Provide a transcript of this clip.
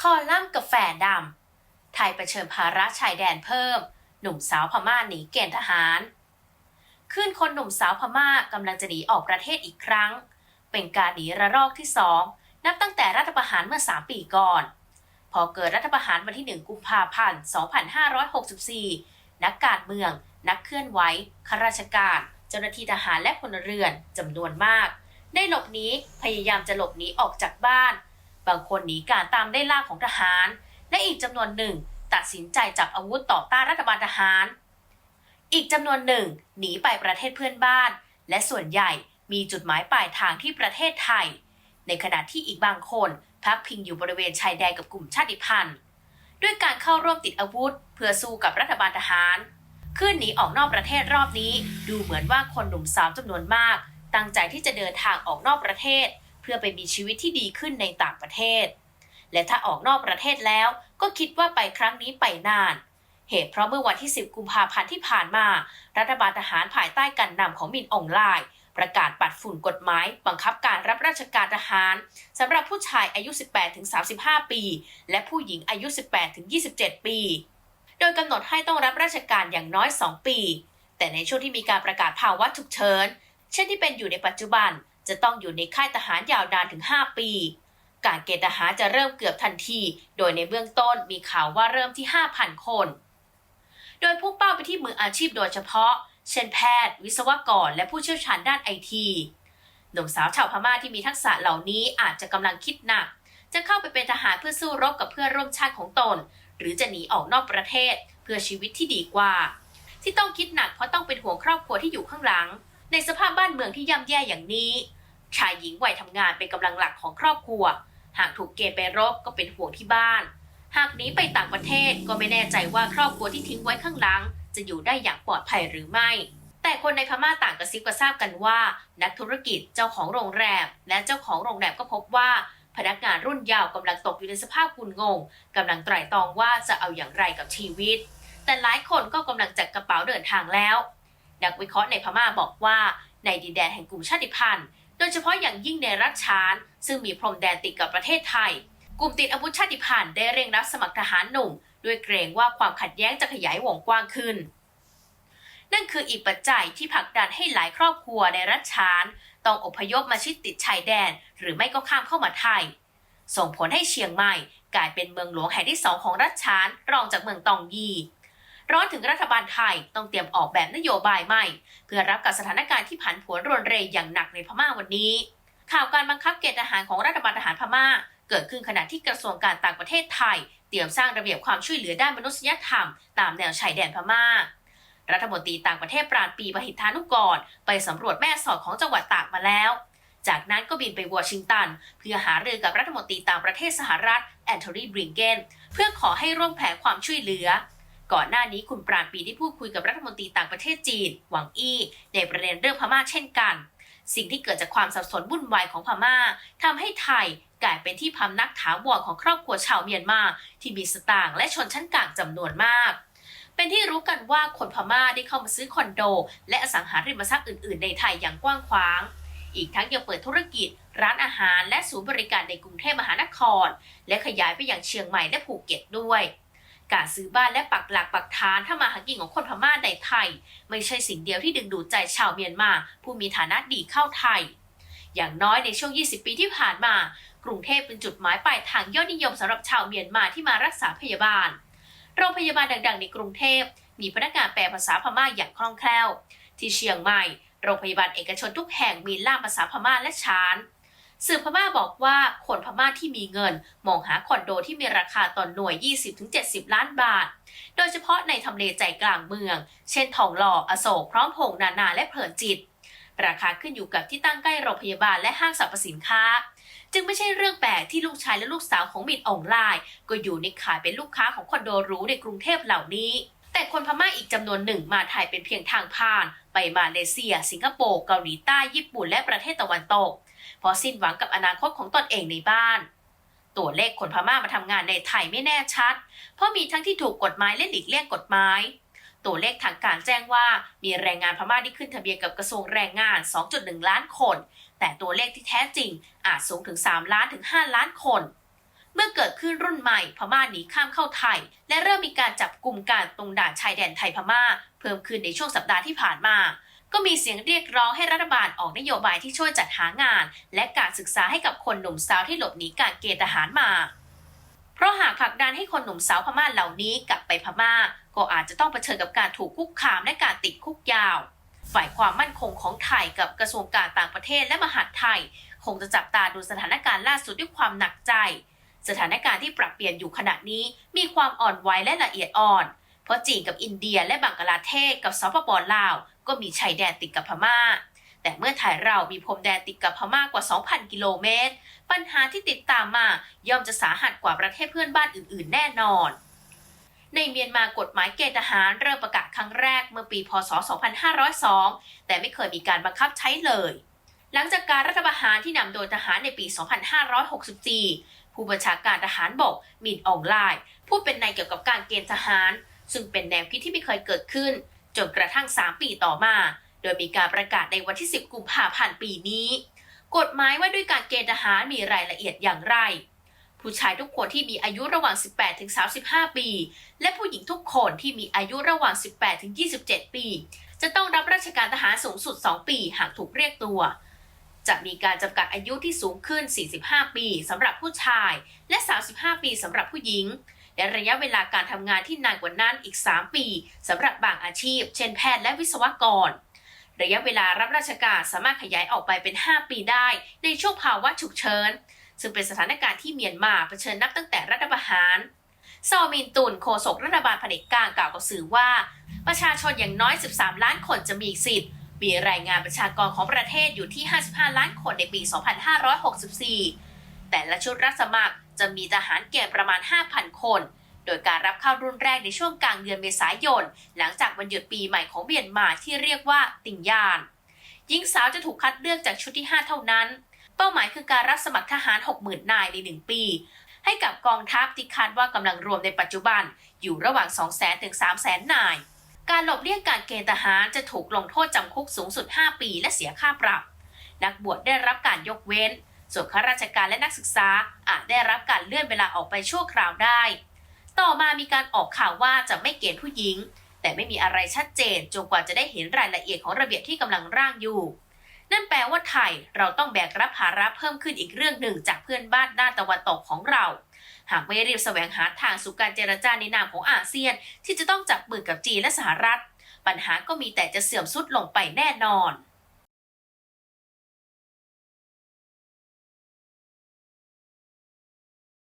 คอลัมน์กาแฟดำ ไทยเผชิญภาระชายแดนเพิ่ม หนุ่มสาวพม่าหนีเกณฑ์ทหาร ขึ้นคนหนุ่มสาวพม่ากำลังจะหนีออกประเทศอีกครั้ง เป็นการหนีระลอกที่สองนับตั้งแต่รัฐประหารเมื่อ 3 ปีก่อน พอเกิดรัฐประหารวันที่ 1 กุมภาพันธ์ 2564 นักการเมือง นักเคลื่อนไหวข้าราชการ เจ้าหน้าที่ทหารและพลเรือนจำนวนมาก ได้หลบหนีพยายามจะหลบหนีออกจากบ้าน บางคนหนีการตามได้ล่าของทหาร และอีกจำนวนหนึ่งตัดสินใจจับอาวุธต่อต้านรัฐบาลทหาร อีกจำนวนหนึ่งหนีไปประเทศเพื่อนบ้าน และส่วนใหญ่มีจุดหมายปลายทางที่ประเทศไทย ในขณะที่อีกบางคนพักพิงอยู่บริเวณชายแดนกับกลุ่มชาติพันธุ์ ด้วยการเข้าร่วมติดอาวุธ เพื่อสู้กับรัฐบาลทหารขึ้นหนีออกนอกประเทศรอบนี้ ดูเหมือนว่าคนหนุ่มสาวจำนวนมาก ตั้งใจที่จะเดินทางออกนอกประเทศ พื่อไปมีชีวิตที่ดีขึ้นในต่างประเทศ และถ้าออกนอกประเทศแล้วก็คิดว่าไปครั้งนี้ไปนาน เหตุเพราะเมื่อวันที่ 10 กุมภาพันธ์ที่ผ่านมา รัฐบาลทหารภายใต้การนำของมินอองไลน์ประกาศปัดฝุ่นกฎหมาย บังคับการรับราชการทหารสำหรับผู้ชายอายุ 18-35 ปี และผู้หญิงอายุ 18-27 ปี โดยกำหนดให้ต้องรับราชการอย่างน้อย 2 ปี แต่ในช่วงที่มีการประกาศภาวะฉุกเฉิน เช่นที่เป็นอยู่ในปัจจุบัน จะต้องอยู่ในค่ายทหารยาวนานถึง 5 ปี การเกณฑ์ทหารจะเริ่มเกือบทันที โดยในเบื้องต้นมีข่าวว่าเริ่มที่ 5,000 คน โดยพุ่งเป้าไปที่มืออาชีพโดยเฉพาะ เช่นแพทย์ วิศวกร และผู้เชี่ยวชาญด้านไอทีหนุ่มสาวชาวพม่าที่มีทักษะเหล่านี้อาจจะกำลังคิดหนัก จะเข้าไปเป็นทหารเพื่อสู้รบกับเพื่อนร่วมชาติของตน หรือจะหนีออกนอกประเทศ เพื่อชีวิตที่ดีกว่า ที่ต้องคิดหนักเพราะต้องเป็นห่วงครอบครัวที่อยู่ข้างหลัง ในสภาพบ้านเมืองที่ย่ำแย่อย่างนี้ ชายหญิงวัยทำงานเป็นกำลังหลักของครอบครัว หากถูกเกณฑ์ไปรบก็เป็นห่วงที่บ้าน หากหนีไปต่างประเทศก็ไม่แน่ใจว่าครอบครัวที่ทิ้งไว้ข้างหลัง จะอยู่ได้อย่างปลอดภัยหรือไม่ แต่คนในพม่าต่างกระซิบกระซาบกันว่า นักธุรกิจเจ้าของโรงแรม และเจ้าของโรงแรมก็พบว่าพนักงานรุ่นยาวกำลังตกอยู่ในสภาพกุนงงกำลังไตร่ตรองว่าจะเอาอย่างไรกับชีวิต แต่หลายคนก็กำลังจัดกระเป๋าเดินทางแล้ว นักวิเคราะห์ในพม่าบอกว่าในดินแดนแห่งกลุ่มชาติพันธุ์ โดยเฉพาะอย่างยิ่งในรัฐชาน ซึ่งมีพรมแดนติดกับประเทศไทย กลุ่มติดอาวุธชาติพันธุ์ได้เร่งรับสมัครทหารหนุ่ม ด้วยเกรงว่าความขัดแย้งจะขยายวงกว้างขึ้น นั่นคืออีกปัจจัยที่ผลักดันให้หลายครอบครัวในรัฐชาน ต้องอพยพมาชิดติดชายแดน หรือไม่ก็ข้ามเข้ามาไทย ส่งผลให้เชียงใหม่ กลายเป็นเมืองหลวงแห่งที่สองของรัฐชานรองจากเมืองตองยี ร้อนถึงรัฐบาลไทยต้องเตรียมออกแบบนโยบายใหม่ เพื่อรับกับสถานการณ์ที่ผันผวนรวนเรอย่างหนักในพม่าวันนี้ ข่าวการบังคับเกณฑ์ทหารของรัฐบาลทหารพม่า เกิดขึ้นขณะที่กระทรวงการต่างประเทศไทย เตรียมสร้างระเบียบความช่วยเหลือด้านมนุษยธรรม ตามแนวชายแดนพม่า รัฐมนตรีต่างประเทศปราณปีบหิทธานุกร ไปสำรวจแม่สอดของจังหวัดตากมาแล้วจากนั้นก็บินไปวอชิงตัน เพื่อหารือกับรัฐมนตรีต่างประเทศสหรัฐแอนโทนีบริงเกนเพื่อขอให้ร่วมแผนความช่วยเหลือ ก่อนหน้านี้คุณปราณปีได้พูดคุยกับรัฐมนตรีต่างประเทศจีน หวังอี้ ในประเด็นเรื่องพม่าเช่นกัน สิ่งที่เกิดจากความสับสนวุ่นวายของพม่าทำให้ไทยกลายเป็นที่พำนักถาวรของครอบครัวชาวเมียนมาที่มีสตางค์และชนชั้นกลางจำนวนมาก เป็นที่รู้กันว่าคนพม่าได้เข้ามาซื้อคอนโด และอสังหาริมทรัพย์อื่น ๆ ในไทยอย่างกว้างขวาง อีกทั้งยังเปิดธุรกิจ ร้านอาหารและศูนย์บริการในกรุงเทพมหานคร และขยายไปยังเชียงใหม่และภูเก็ตด้วย การซื้อบ้านและปักหลักปักฐานถ้ามาหากินของคนพม่าในไทย ไม่ใช่สิ่งเดียวที่ดึงดูดใจชาวเมียนมาผู้มีฐานะดีเข้าไทย อย่างน้อยในช่วง 20 ปีที่ผ่านมา กรุงเทพเป็นจุดหมายปลายทางยอดนิยมสำหรับชาวเมียนมาที่มารักษาพยาบาล โรงพยาบาลดังๆ ในกรุงเทพ มีพนักงานแปลภาษาพม่าอย่างคล่องแคล่ว ที่เชียงใหม่ โรงพยาบาลเอกชนทุกแห่งมีล่ามภาษาพม่าและชาน สื่อพม่าบอกว่าคนพม่าที่มีเงิน มองหาคอนโดที่มีราคาต่อนหน่วย 20-70 ล้านบาท โดยเฉพาะในทำเลใจกลางเมือง เช่นทองหล่ออโศกพร้อมพงษ์นานาและเพลินจิต ราคาขึ้นอยู่กับที่ตั้งใกล้โรงพยาบาลและห้างสรรพสินค้า จึงไม่ใช่เรื่องแปลกที่ลูกชายและลูกสาวของมินอองไลน์ ก็อยู่ในขายเป็นลูกค้าของคอนโดหรูในกรุงเทพเหล่านี้แต่คนพม่าอีกจำนวนหนึ่งมาไทยเป็นเพียงทางผ่าน ไปมาเลเซีย สิงคโปร์ เกาหลีใต้ ญี่ปุ่น และประเทศตะวันตก เพราะสิ้นหวังกับอนาคตของตนเองในบ้าน ตัวเลขคนพม่ามาทำงานในไทยไม่แน่ชัด เพราะมีทั้งที่ถูกกฎหมายและหลีกเลี่ยงกฎหมาย ตัวเลขทางการแจ้งว่ามีแรงงานพม่าที่ขึ้นทะเบียนกับกระทรวงแรงงาน 2.1 ล้านคน แต่ตัวเลขที่แท้จริงอาจสูงถึง 3 ล้านถึง 5 ล้านคนเมื่อเกิดขึ้นรุ่นใหม่พม่าหนีข้ามเข้าไทย และเริ่มมีการจับกลุ่มการตรงด่านชายแดนไทยพม่า เพิ่มขึ้นในช่วงสัปดาห์ที่ผ่านมา ก็มีเสียงเรียกร้องให้รัฐบาลออกนโยบายที่ช่วยจัดหางาน และการศึกษาให้กับคนหนุ่มสาวที่หลบหนีการเกณฑ์ทหารมา เพราะหากผลักดันให้คนหนุ่มสาวพม่าเหล่านี้กลับไปพม่า ก็อาจจะต้องเผชิญกับการถูกคุกคามและการติดคุกยาว ฝ่ายความมั่นคงของไทยกับกระทรวงการต่างประเทศและมหาดไทย คงจะจับตาดูสถานการณ์ล่าสุดด้วยความหนักใจ สถานการณ์ที่ปรับเปลี่ยนอยู่ขณะนี้มีความอ่อนไหวและละเอียดอ่อน เพราะจีนกับอินเดียและบังกลาเทศกับสปปลาว ก็มีชายแดนติดกับพม่า แต่เมื่อไทยเรามีพรมแดนติดกับพม่ากว่า 2,000 กิโลเมตร ปัญหาที่ติดตามมาย่อมจะสาหัสกว่าประเทศเพื่อนบ้านอื่น ๆ แน่นอน ในเมียนมากฎหมายเกณฑ์ทหารเริ่มประกาศครั้งแรกเมื่อปี พศ 2502 แต่ไม่เคยมีการบังคับใช้เลย หลังจากการรัฐประหารที่นำโดยทหารในปี 2564 ผู้บัญชาการทหารบกมินอองไลน์พูดเป็นในเกี่ยวกับการเกณฑ์ทหาร ซึ่งเป็นแนวคิดที่ไม่เคยเกิดขึ้น จนกระทั่ง 3 ปีต่อมา โดยมีการประกาศในวันที่ 10 กุมภาพันธ์ปีนี้ กฎหมายว่าด้วยการเกณฑ์ทหารมีรายละเอียดอย่างไร ผู้ชายทุกคนที่มีอายุระหว่าง 18 ถึง 35 ปี และผู้หญิงทุกคนที่มีอายุระหว่าง 18 ถึง 27 ปี จะต้องรับราชการทหารสูงสุด 2 ปีหากถูกเรียกตัวจะมีการจำกัดอายุที่สูงขึ้น 45 ปีสำหรับผู้ชาย และ 35 ปีสำหรับผู้หญิง และระยะเวลาการทำงานที่นานกว่านั้นอีก 3 ปีสำหรับบางอาชีพ เช่นแพทย์และวิศวกร ระยะเวลารับราชการสามารถขยายออกไปเป็น 5 ปีได้ ในช่วงภาวะฉุกเฉินซึ่งเป็นสถานการณ์ที่เมียนมาเผชิญนับตั้งแต่รัฐประหารซอมินตุนโฆษกรัฐบาลเผด็จการกล่าวกับสื่อว่า ประชาชนอย่างน้อย 13 ล้านคนจะมีสิทธิ์ มีรายงานประชากรของประเทศอยู่ที่ 55 ล้านคนในปี 2564 แต่ละชุดรับสมัคร จะมีทหารเกณฑ์ประมาณ 5,000 คน โดยการรับเข้ารุ่นแรกในช่วงกลางเดือนเมษายน หลังจากวันหยุดปีใหม่ของเมียนมาที่เรียกว่าติ่งยานหญิงสาวจะถูกคัดเลือกจากชุดที่ 5 เท่านั้น เป้าหมายคือการรับสมัครทหาร 60,000 นายใน 1 ปี ให้กับกองทัพที่คาดว่ากำลังรวมในปัจจุบัน อยู่ระหว่าง 200,000ถึง300,000 นาย การหลบเลี่ยงการเกณฑ์ทหารจะถูกลงโทษจำคุกสูงสุด 5 ปี และเสียค่าปรับ นักบวชได้รับการยกเว้น ส่วนข้าราชการและนักศึกษาอาจได้รับการเลื่อนเวลาออกไปชั่วคราวได้ ต่อมามีการออกข่าวว่าจะไม่เกณฑ์ผู้หญิง แต่ไม่มีอะไรชัดเจนจนกว่าจะได้เห็นรายละเอียดของระเบียบที่กำลังร่างอยู่ นั่นแปลว่าไทยเราต้องแบกรับภาระเพิ่มขึ้นอีกเรื่องหนึ่งจากเพื่อนบ้านด้านตะวันตกของเรา หากไม่รีบแสวงหาทางสู่การเจรจาในนามของอาเซียน ที่จะต้องจับมือกับจีนและสหรัฐ ปัญหาก็มีแต่จะเสื่อมทรุดลงไปแน่นอน